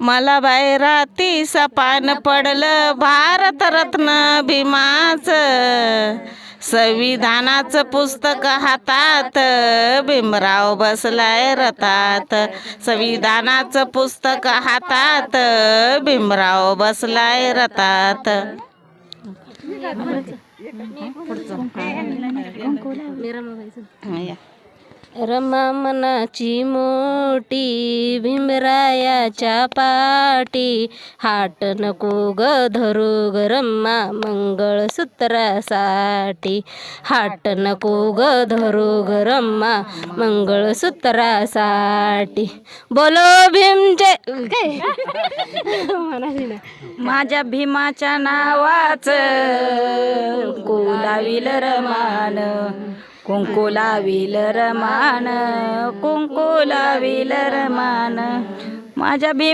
मला बाहेराती सपान पडलं भारतरत्न भीमाचं. संविधानाचं पुस्तक हातात भीमराव बसलाय रतात संविधानाचं पुस्तक हातात भीमराव बसलाय रतात रमा मनाची मोठी भीमरायाच्या पाटी हाट नको ग धरू ग रम्मा मंगळसूत्रासाठी. हाट नको ग धरू ग रम्मा मंगळसूत्रासाठी. बोलो भीमचे काय? माझ्या भीमाच्या नावाचं कुलाविल रमान. कुंकू लाविल रमान कुंकू लाविल रमान. माझ्या भीम